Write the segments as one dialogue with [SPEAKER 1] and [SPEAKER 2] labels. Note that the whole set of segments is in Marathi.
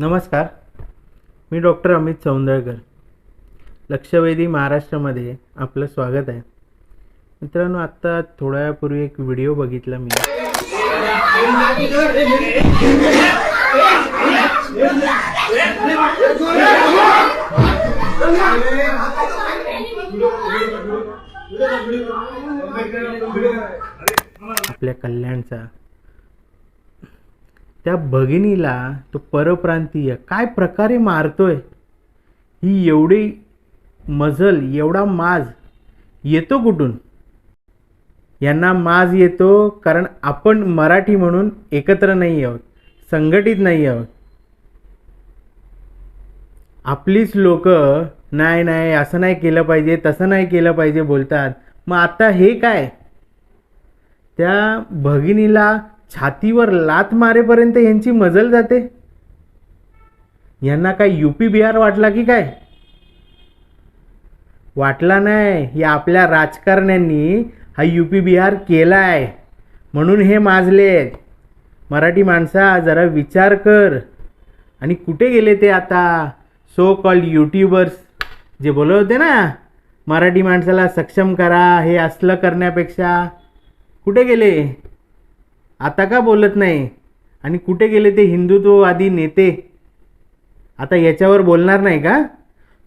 [SPEAKER 1] नमस्कार. मी डॉक्टर अमित सौंदळकर. लक्षवेधी महाराष्ट्रामध्ये आपलं स्वागत आहे. मित्रांनो आत्ता थोड्या वेळापूर्वी एक व्हिडिओ बघितला मी. आपल्या कल्याणचा त्या भगिनीला तो परप्रांतीय काय प्रकारे मारतोय? ही एवढी मजल एवढा माज येतो कुठून? यांना माज येतो कारण आपण मराठी म्हणून एकत्र नाही आहोत संघटित नाही आहोत. आपलीच लोक नाही नाही असं नाही केलं पाहिजे तसं नाही केलं पाहिजे बोलतात. मग आता हे काय? त्या भगिनीला छातीवर लात मारेपर्यंत यांची मजल जाते? यांना काय यूपी बिहार वाटला की काय? वाटला नाही. या आपल्या राजकारण्यांनी हा यूपी बिहार केलाय. म्हणून हे माजलेत. मराठी माणसा जरा विचार कर. आणि कुठे गेले ते आता? सो कॉल्ड यूट्यूबर्स जे बोलत होते ना मराठी माणसाला सक्षम करा हे असलं करण्यापेक्षा. कुठे गेले? आता का बोलत नाही? आणि कुठे गेले ते हिंदुत्ववादी नेते? आता याच्यावर बोलणार नाही का?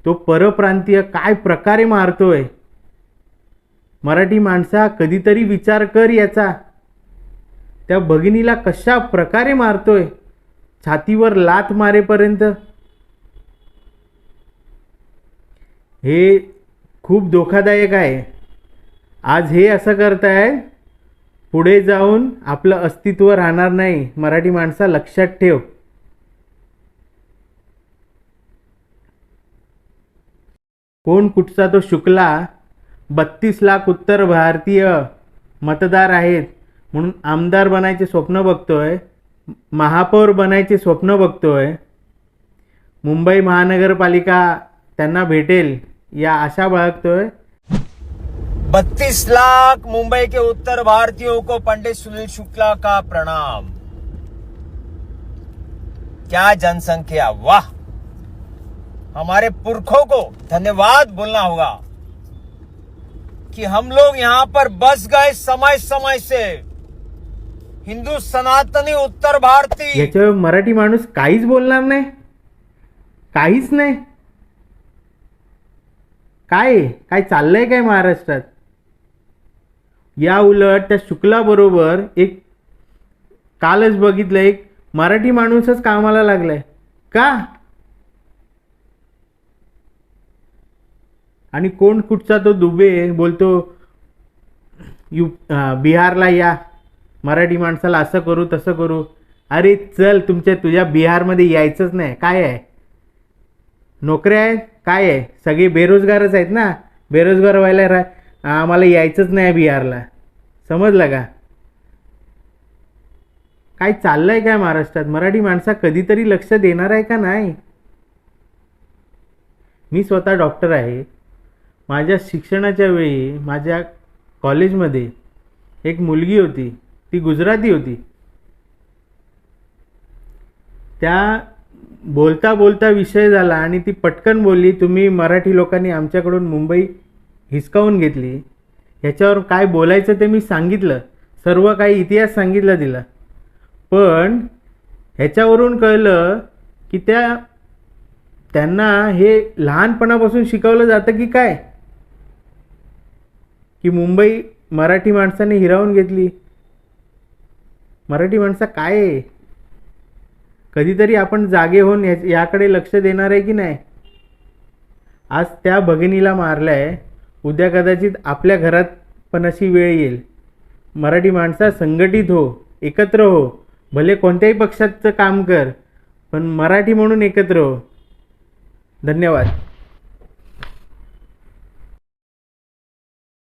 [SPEAKER 1] तो परप्रांतीय काय प्रकारे मारतोय? मराठी माणसा कधीतरी विचार कर याचा. त्या भगिनीला कशा प्रकारे मारतोय? छातीवर लात मारेपर्यंत. हे खूप धोकादायक आहे. आज हे असं करताय पुढे जाऊन आपलं अस्तित्व राहणार नाही. मराठी माणसा लक्षात ठेव. कोण कुठचा तो शुक्ला? बत्तीस लाख उत्तर भारतीय मतदार आहेत. म्हणून आमदार बनायचे स्वप्न बघतोय. महापौर बनायचे स्वप्न बघतोय. मुंबई महानगरपालिका त्यांना भेटेल. या आशा बाळगतोय.
[SPEAKER 2] बत्तीस लाख मुंबई के उत्तर भारतीयों को पंडित सुनील शुक्ला का प्रणाम। क्या जनसंख्या? वाह! हमारे पुरखों को धन्यवाद बोलना होगा कि हम लोग यहां पर बस गए समय समय से। हिंदू सनातनी उत्तर भारतीय
[SPEAKER 1] याच्यावर मराठी माणूस काहीच बोलणार नाही. काहीच नाही. काय काय चाललंय काय महाराष्ट्रात? या उलट त्या शुक्लाबरोबर एक कालच बघितलं एक मराठी माणूसच कामाला लागलाय. का? आणि कोण कुठचा तो दुबे बोलतो यू बिहारला या मराठी माणसाला असं करू तसं करू. अरे चल तुमच्या तुझ्या बिहारमध्ये यायचंच नाही. काय आहे? नोकऱ्या आहेत? काय आहे? सगळे बेरोजगारच आहेत ना? बेरोजगार व्हायला राह आम्हाला यायचंच नाही बिहारला. समजलं का? काय चाललं आहे काय महाराष्ट्रात? मराठी माणसा कधीतरी लक्ष देणार आहे का नाही? मी स्वतः डॉक्टर आहे. माझ्या शिक्षणाच्या वेळी माझ्या कॉलेजमध्ये एक मुलगी होती. ती गुजराती होती. त्या बोलता बोलता विषय झाला आणि ती पटकन बोलली तुम्ही मराठी लोकांनी आमच्याकडून मुंबई हिसकावून घेतली. ह्याच्यावर काय बोलायचं ते मी सांगितलं. सर्व काही इतिहास सांगितला तिला. पण ह्याच्यावरून कळलं की त्या त्यांना हे लहानपणापासून शिकवलं जातं की काय? की मुंबई मराठी माणसाने हिरावून घेतली. मराठी माणसा काय आहे? कधीतरी आपण जागे होऊन या याकडे लक्ष देणार आहे की नाही? आज त्या भगिनीला मारलं आहे उद्या कदाचित आपल्या घरात पण अशी वेळ येईल. मराठी माणसा संघटित हो एकत्र हो भले कोणत्याही पक्षाचं काम कर पण मराठी म्हणून एकत्र हो. धन्यवाद.